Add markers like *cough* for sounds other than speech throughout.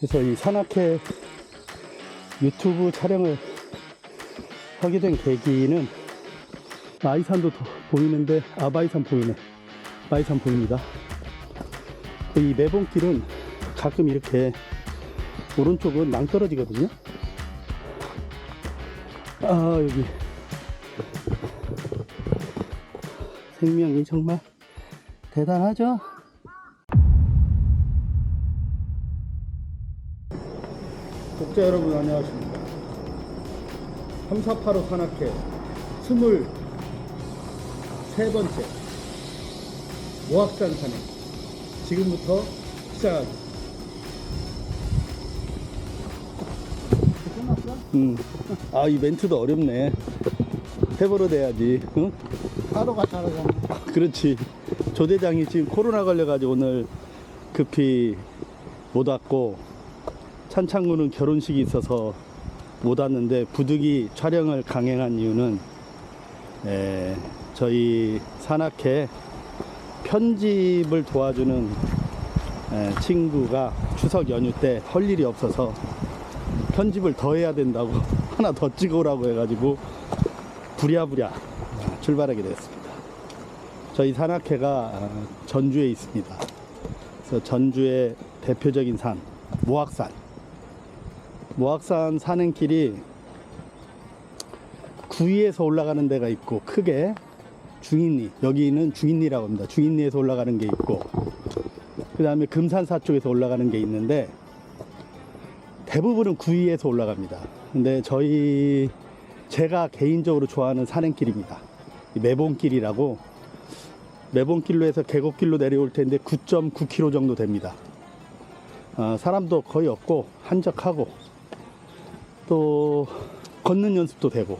그래서 이 산악회 유튜브 촬영을 하게 된 계기는 아이산도 더 보이는데 아바이산 보이네. 아이산 보입니다. 이 매봉길은 가끔 이렇게 오른쪽은 낭떠러지거든요. 아 여기. 생명이 정말 대단하죠 독자 여러분 안녕하십니까 3485 산악회 23번째 모악산 산행 지금부터 시작하겠습니다 음. 아, 이 멘트도 어렵네. 해보러 돼야지. 응? 하루가 다르잖아. 그렇지. 조대장이 지금 코로나 걸려가지고 오늘 급히 못 왔고, 찬창구는 결혼식이 있어서 못 왔는데, 부득이 촬영을 강행한 이유는, 에, 저희 산악회 편집을 도와주는 에, 친구가 추석 연휴 때 할 일이 없어서 편집을 더 해야 된다고 *laughs* 하나 더 찍어오라고 해가지고 부랴부랴 출발하게 됐습니다. 저희 산악회가 어, 전주에 있습니다. 그래서 전주의 대표적인 산 모악산. 모악산 산행길이 구위에서 올라가는 데가 있고 크게 중인리 여기는 중인리라고 합니다. 중인리에서 올라가는 게 있고 그 다음에 금산사 쪽에서 올라가는 게 있는데 대부분은 구위에서 올라갑니다. 근데 저희 제가 개인적으로 좋아하는 산행길입니다. 이 매봉길이라고 매봉길로 해서 계곡길로 내려올 텐데 9.9km 정도 됩니다. 어, 사람도 거의 없고 한적하고 또 걷는 연습도 되고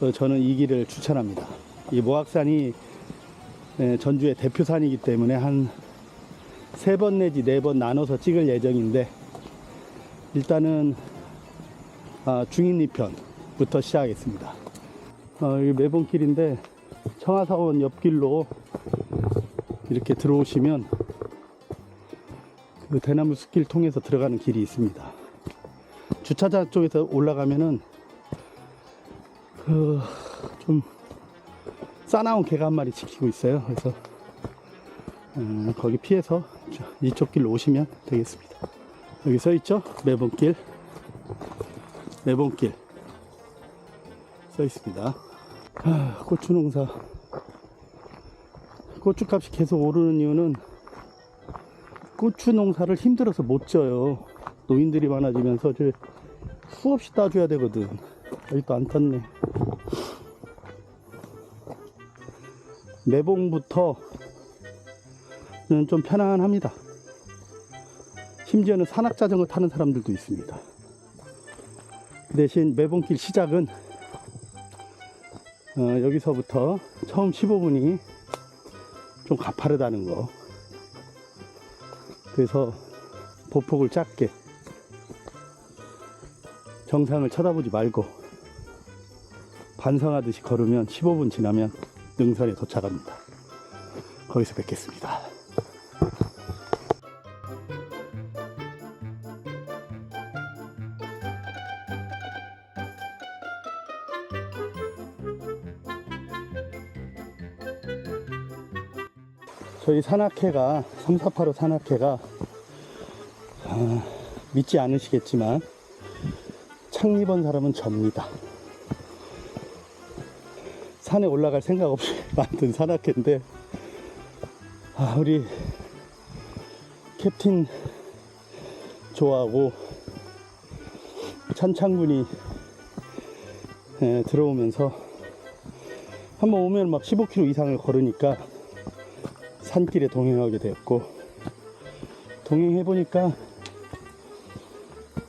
어, 저는 이 길을 추천합니다. 이 모악산이 에, 전주의 대표산이기 때문에 한 세 번 내지 네 번 나눠서 찍을 예정인데 일단은 아, 중인리 편부터 시작하겠습니다. 어, 이 매봉길인데 청하사원 옆길로 이렇게 들어오시면 그 대나무 숲길 통해서 들어가는 길이 있습니다. 주차장 쪽에서 올라가면은 그 좀 싸나운 개가 한 마리 지키고 있어요. 그래서 음, 거기 피해서 이쪽 길로 오시면 되겠습니다. 여기 써 있죠? 매봉길. 매봉길. 써 있습니다. 아, 고추 농사. 고추값이 계속 오르는 이유는 고추 농사를 힘들어서 못 져요. 노인들이 많아지면서 저 수없이 따줘야 되거든. 또안 탔네. 매봉부터는 좀 편안합니다. 심지어는 산악자전거 타는 사람들도 있습니다. 그 대신 매봉길 시작은 어, 여기서부터 처음 15분이 좀 가파르다는 거. 그래서 보폭을 작게 정상을 쳐다보지 말고 반성하듯이 걸으면 15분 지나면 능선에 도착합니다. 거기서 뵙겠습니다. 저희 산악회가 3485 산악회가 아, 믿지 않으시겠지만 창립한 사람은 접니다. 산에 올라갈 생각 없이 *laughs* 만든 산악회인데 아, 우리 캡틴 좋아하고 찬창군이 에, 들어오면서 한번 오면 막 15km 이상을 걸으니까 산길에 동행하게 되었고 동행해 보니까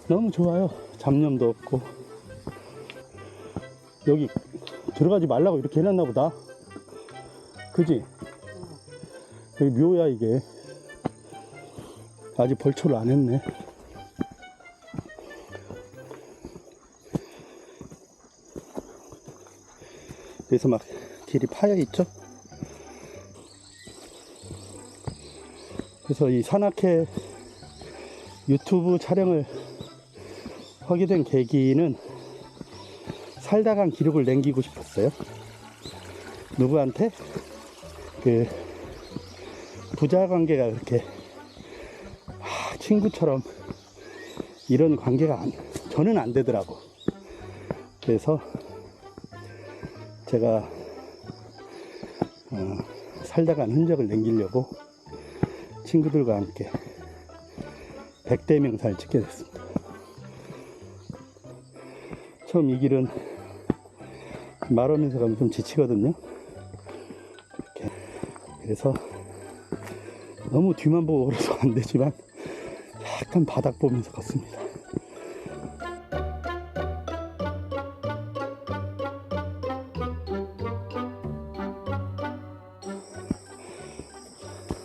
너무 좋아요. 잡념도 없고 여기 들어가지 말라고 이렇게 해놨나 보다. 그지? 여기 묘야 이게. 아직 벌초를 안 했네. 그래서 막 길이 파여 있죠? 그래서 이 산악회 유튜브 촬영을 하게 된 계기는 살다 간 기록을 남기고 싶었어요. 누구한테? 그 부자 관계가 그렇게 아, 친구처럼 이런 관계가 안, 저는 안 되더라고. 그래서 제가 어, 살다 간 흔적을 남기려고 친구들과 함께 백대 명사를 찍게 됐습니다. 처음 이 길은 말하면서 가면 좀 지치거든요. 이렇게. 그래서 너무 뒤만 보고 걸어서 안 되지만 약간 바닥 보면서 걷습니다.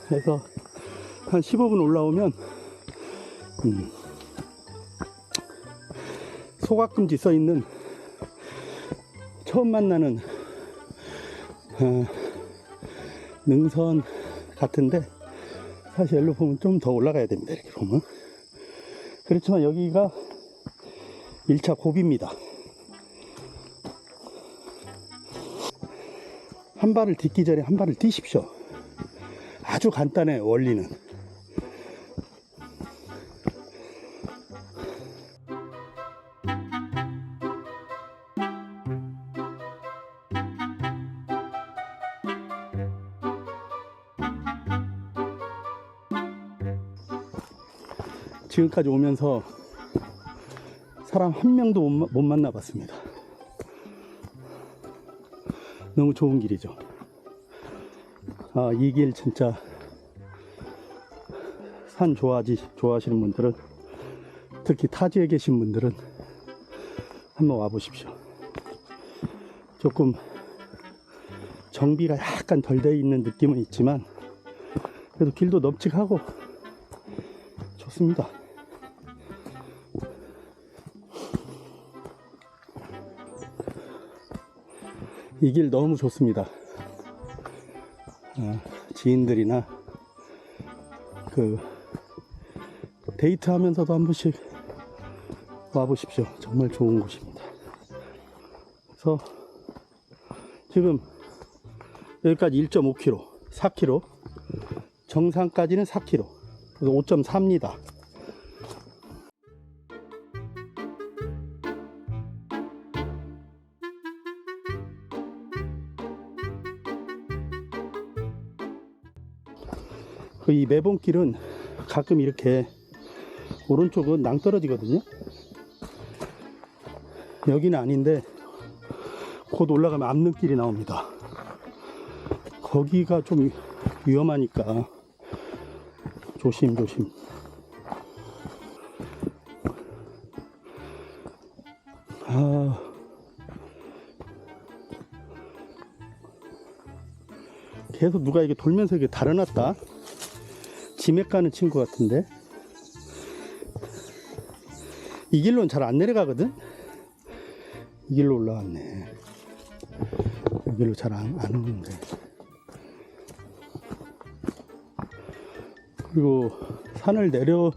그래서 한 15분 올라오면 음, 소각금지 써 있는 처음 만나는 어, 능선 같은데 사실 여기로 보면 좀 더 올라가야 됩니다. 이렇게 보면 그렇지만 여기가 1차 고비입니다. 한 발을 딛기 전에 한 발을 뛰십시오. 아주 간단해 원리는. 지금까지 오면서 사람 한 명도 못, 마- 못 만나봤습니다. 너무 좋은 길이죠. 아, 이 길 진짜 산 좋아하지, 좋아하시는 분들은 특히 타지에 계신 분들은 한번 와보십시오. 조금 정비가 약간 덜 돼 있는 느낌은 있지만 그래도 길도 넙직하고 좋습니다. 이 길 너무 좋습니다. 어, 지인들이나 그 데이트 하면서도 한 번씩 와보십시오. 정말 좋은 곳입니다. 그래서 지금 여기까지 1.5km, 4km, 정상까지는 4km, 그래서 5.4입니다. 그 이 매봉길은 가끔 이렇게 오른쪽은 낭떨어지거든요. 여기는 아닌데 곧 올라가면 암릉길이 나옵니다. 거기가 좀 위험하니까 조심 조심. 아. 계속 누가 이게 돌면서 이게 달아놨다. 지맥 가는 친구 같은데? 이 길로는 잘 안 내려가거든? 이 길로 올라왔네. 이 길로 잘 안 안 오는데. 그리고 산을 내려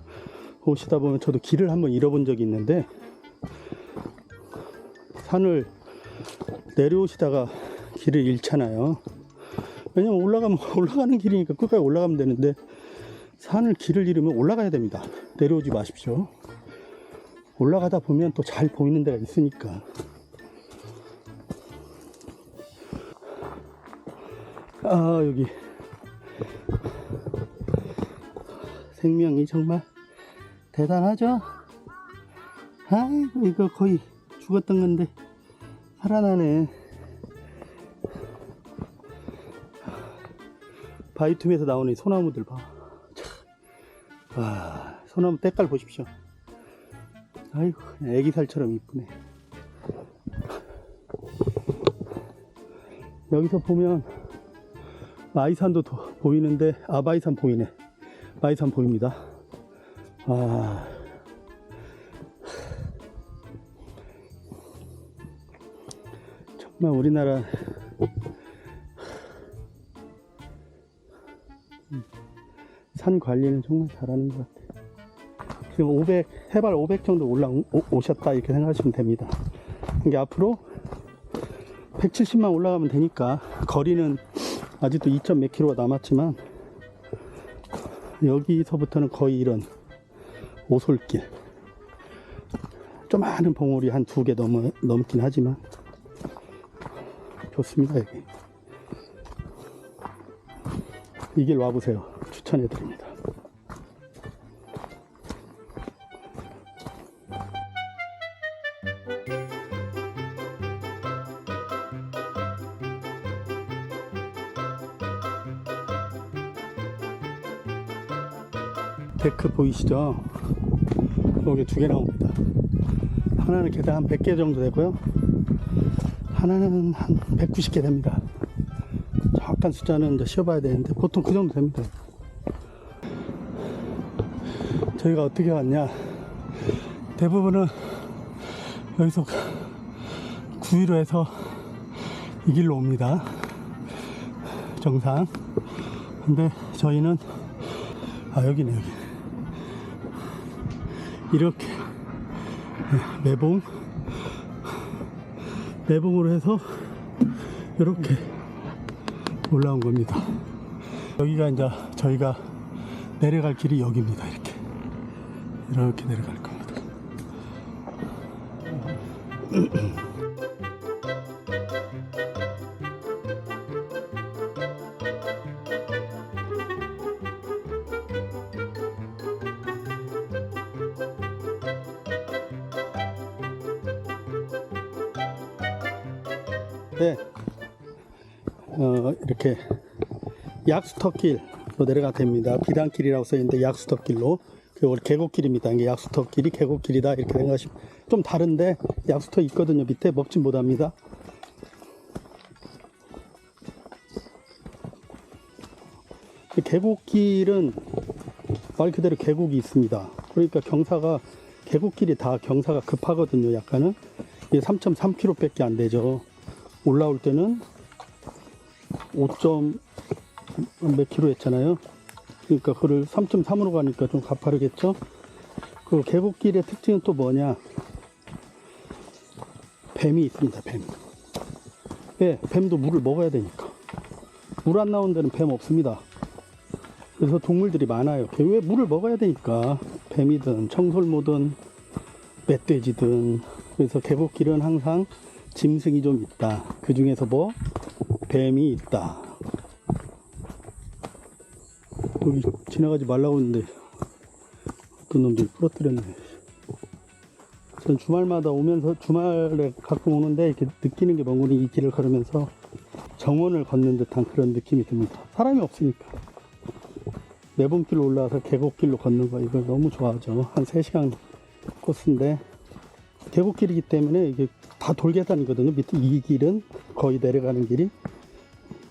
오시다 보면 저도 길을 한번 잃어본 적이 있는데 산을 내려오시다가 길을 잃잖아요. 왜냐면 올라가면 *laughs* 올라가는 길이니까 끝까지 올라가면 되는데 산을 길을 잃으면 올라가야 됩니다. 내려오지 마십시오. 올라가다 보면 또 잘 보이는 데가 있으니까. 아, 여기. 생명이 정말 대단하죠? 아이고, 이거 거의 죽었던 건데, 살아나네. 바이툼에서 나오는 이 소나무들 봐. 와, 소나무 때깔 보십시오. 아이고, 애기 살처럼 이쁘네. 여기서 보면 마이산도 도- 보이는데, 아, 마이산 보이네. 마이산 보입니다. 아. 정말 우리나라 산 관리는 정말 잘하는 것 같아요. 지금 500 해발 500 정도 올라오셨다 이렇게 생각하시면 됩니다. 이게 앞으로 170만 올라가면 되니까 거리는 아직도 2점 몇 킬로가 남았지만 여기서부터는 거의 이런 오솔길 조그마한 봉우리 한 두 개 넘어, 넘긴 하지만 좋습니다 여기 이 길 와보세요 추천해 드립니다 데크 보이시죠? 여기 두 개 나옵니다. 하나는 계단 한 100개 정도 되고요. 하나는 한 190개 됩니다. 정확한 숫자는 이제 쉬어봐야 되는데 보통 그 정도 됩니다. 저희가 어떻게 왔냐? 대부분은 여기서 구위로 해서 이 길로 옵니다. 정상. 근데 저희는 아 여기네 여기 이렇게 네, 매봉 매봉으로 해서 이렇게 올라온 겁니다 여기가 이제 저희가 내려갈 길이 여기입니다 이렇게 이렇게 내려갈 겁니다 네. 어, 이렇게 약수터길로 내려가 됩니다. 비단길이라고 써있는데 약수터길로. 그 원래 계곡길입니다. 이게 약수터 길이 계곡길이다 이렇게 생각하시면 좀 다른데 약수터 있거든요. 밑에 먹진 못합니다. 이 계곡길은 말 그대로 계곡이 있습니다. 그러니까 경사가 계곡길이 다 경사가 급하거든요. 약간은 이게 3.3km 밖에 안 되죠. 올라올 때는 5. 몇 킬로 했잖아요. 그러니까 그를 3.3으로 가니까 좀 가파르겠죠. 그 계곡길의 특징은 또 뭐냐? 뱀이 있습니다. 뱀. 왜? 뱀도 물을 먹어야 되니까. 물 안 나오는 데는 뱀 없습니다. 그래서 동물들이 많아요. 왜 물을 먹어야 되니까. 뱀이든 청설모든 멧돼지든. 그래서 계곡길은 항상 짐승이 좀 있다. 그 중에서 뭐 뱀이 있다. 여기 지나가지 말라고 했는데 어떤 놈들이 부러뜨렸네. 전 주말마다 오면서 주말에 가끔 오는데 이렇게 느끼는 게 뭔가니 이 길을 걸으면서 정원을 걷는 듯한 그런 느낌이 듭니다. 사람이 없으니까. 매봉길로 올라와서 계곡길로 걷는 거 이거 너무 좋아하죠. 한 3시간 코스인데 계곡길이기 때문에 이게 다 돌계단이거든요. 밑에 이 길은 거의 내려가는 길이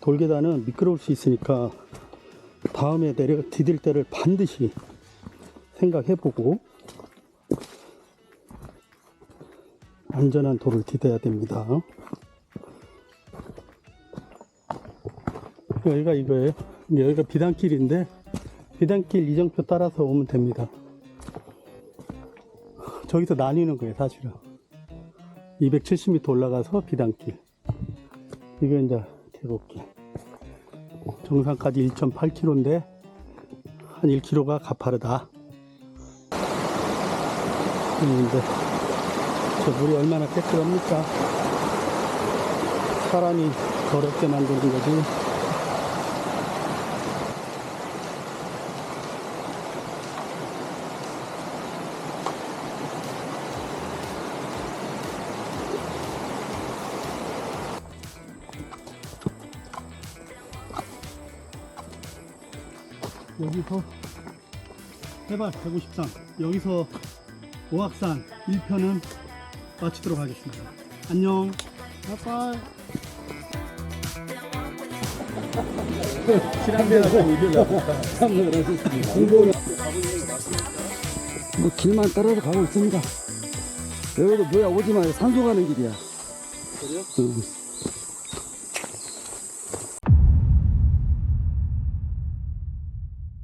돌계단은 미끄러울 수 있으니까 다음에 내려 디딜 때를 반드시 생각해보고 안전한 도를 디뎌야 됩니다. 여기가 이거예요. 여기가 비단길인데 비단길 이정표 따라서 오면 됩니다. 저기서 나뉘는 거예요, 사실은. 270m 올라가서 비단길. 이거 이제 계곡길. 정상까지 1.8km인데 한 1km가 가파르다. 근데 저 물이 얼마나 깨끗합니까? 사람이 더럽게 만드는 거지. 해발 153 여기서 오악산 1편은 마치도록 하겠습니다 안녕 빠빠이 뭐 길만 따라서 가고 있습니다. 여기도 뭐야 오지 마요. 산소 가는 길이야. 그래요? 응.